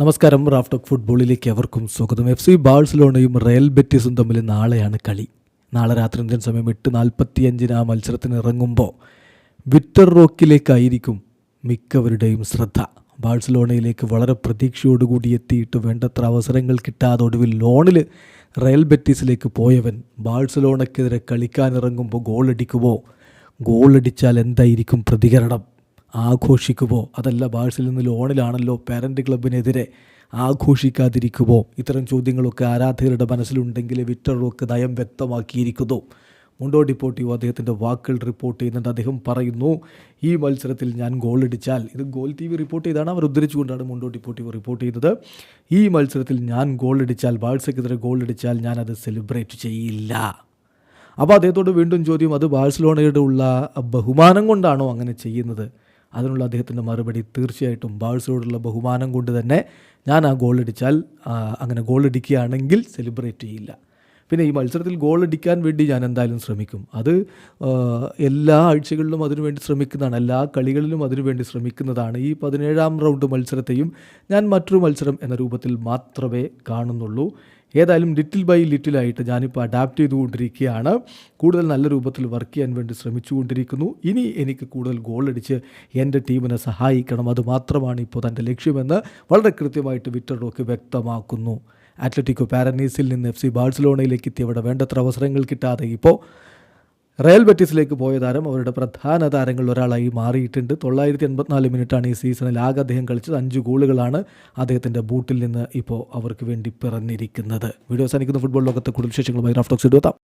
നമസ്കാരം റാഫ്റ്റോക് ഫുട്ബോളിലേക്ക് അവർക്കും സ്വാഗതം. എഫ് സി ബാഴ്സലോണയും റയൽ ബെറ്റീസും തമ്മിൽ നാളെയാണ് കളി. നാളെ രാത്രി ഇന്ത്യൻ സമയം എട്ട് നാൽപ്പത്തി അഞ്ചിന് ആ മത്സരത്തിന് ഇറങ്ങുമ്പോൾ വിക്ടർ റോക്കിലേക്കായിരിക്കും മിക്കവരുടെയും ശ്രദ്ധ. ബാഴ്സലോണയിലേക്ക് വളരെ പ്രതീക്ഷയോടുകൂടി എത്തിയിട്ട് വേണ്ടത്ര അവസരങ്ങൾ കിട്ടാതെ ഒടുവിൽ ലോണിൽ റയൽ ബെറ്റീസിലേക്ക് പോയവൻ ബാഴ്സലോണയ്ക്കെതിരെ കളിക്കാനിറങ്ങുമ്പോൾ ഗോളടിക്കുമോ? ഗോളടിച്ചാൽ എന്തായിരിക്കും പ്രതികരണം? ആഘോഷിക്കുമോ അതല്ല ബാഴ്സിൽ നിന്ന് ലോണിലാണല്ലോ പാരന്റ് ക്ലബിനെതിരെ ആഘോഷിക്കാതിരിക്കുമോ ഇത്തരം ചോദ്യങ്ങളൊക്കെ ആരാധകരുടെ മനസ്സിലുണ്ടെങ്കിൽ വിക്ടർ റോക്ക് നയം വ്യക്തമാക്കിയിരിക്കുന്നു. മുണ്ടോ ഡിപ്പോർട്ടീവ് അദ്ദേഹത്തിന്റെ വാക്കുകൾ റിപ്പോർട്ട് ചെയ്യുന്നുണ്ട്. അദ്ദേഹം പറയുന്നു ഈ മത്സരത്തിൽ ഞാൻ ഗോൾ ഗോളടിച്ചാൽ ഇത് ഗോൾ ടി വി റിപ്പോർട്ട് ചെയ്താണ്. അവർ ഉദ്ധരിച്ചുകൊണ്ടാണ് മുണ്ടോ ഡിപ്പോർട്ടീവ് റിപ്പോർട്ട് ചെയ്യുന്നത്. ഈ മത്സരത്തിൽ ഞാൻ ഗോൾ ഗോളടിച്ചാൽ ബാഴ്സയ്ക്കെതിരെ ഞാൻ അത് സെലിബ്രേറ്റ് ചെയ്യില്ല. അപ്പോൾ അദ്ദേഹത്തോട് വീണ്ടും ചോദ്യം അത് ബാഴ്സലോണയുടെ ഉള്ള ബഹുമാനം കൊണ്ടാണോ അങ്ങനെ ചെയ്യുന്നത്? അതിനുള്ള അദ്ദേഹത്തിന്റെ മറുപടി തീർച്ചയായിട്ടും ബാഴ്സലോടുള്ള ബഹുമാനം കൊണ്ട് തന്നെ ഞാൻ ആ ഗോൾ അടിച്ചാൽ അങ്ങനെ ഗോൾ അടിക്കുകയാണെങ്കിൽ സെലിബ്രേറ്റ് ചെയ്യില്ല. പിന്നെ ഈ മത്സരത്തിൽ ഗോൾ അടിക്കാൻ വേണ്ടി ഞാൻ എന്തായാലും ശ്രമിക്കും. അത് എല്ലാ ആഴ്ചകളിലും അതിനുവേണ്ടി ശ്രമിക്കുന്നതാണ്. എല്ലാ കളികളിലും അതിനുവേണ്ടി ശ്രമിക്കുന്നതാണ്. ഈ പതിനേഴാം റൗണ്ട് മത്സരത്തെയും ഞാൻ മറ്റൊരു മത്സരം എന്ന രൂപത്തിൽ മാത്രമേ കാണുന്നുള്ളൂ. ഏതായാലും ലിറ്റിൽ ബൈ ലിറ്റിലായിട്ട് ഞാനിപ്പോൾ അഡാപ്റ്റ് ചെയ്തുകൊണ്ടിരിക്കുകയാണ്. കൂടുതൽ നല്ല രൂപത്തിൽ വർക്ക് ചെയ്യാൻ വേണ്ടി ശ്രമിച്ചുകൊണ്ടിരിക്കുന്നു. ഇനി എനിക്ക് കൂടുതൽ ഗോൾ അടിച്ച് എന്റെ ടീമിനെ സഹായിക്കണം. അതുമാത്രമാണ് ഇപ്പോൾ തന്റെ ലക്ഷ്യമെന്ന് വളരെ കൃത്യമായിട്ട് വിറ്റർ റോക്ക് വ്യക്തമാക്കുന്നു. അത്ലറ്റിക്കോ പാരനീസിൽ നിന്ന് എഫ് സി ബാഴ്സലോണയിലേക്ക് എത്തിയവിടെ വേണ്ടത്ര അവസരങ്ങൾ കിട്ടാതെ ഇപ്പോൾ റയൽ ബെറ്റിസിലേക്ക് പോയ താരം അവരുടെ പ്രധാന താരങ്ങളിൽ ഒരാളായി മാറിയിട്ടുണ്ട്. തൊള്ളായിരത്തി എൺപത്തിനാല് മിനിറ്റാണ് ഈ സീസണിൽ ആകെ അദ്ദേഹം കളിച്ചത്. അഞ്ച് ഗോളുകളാണ് അദ്ദേഹത്തിന്റെ ബൂട്ടിൽ നിന്ന് ഇപ്പോൾ അവർക്ക് വേണ്ടി പിറന്നിരിക്കുന്നത്. വീഡിയോ സാധിക്കുന്ന ഫുട്ബോൾ ലോകത്തെ കൂടുതൽ വിശേഷങ്ങളുമായി റാഫ്റ്റോക്സ് എടുത്താം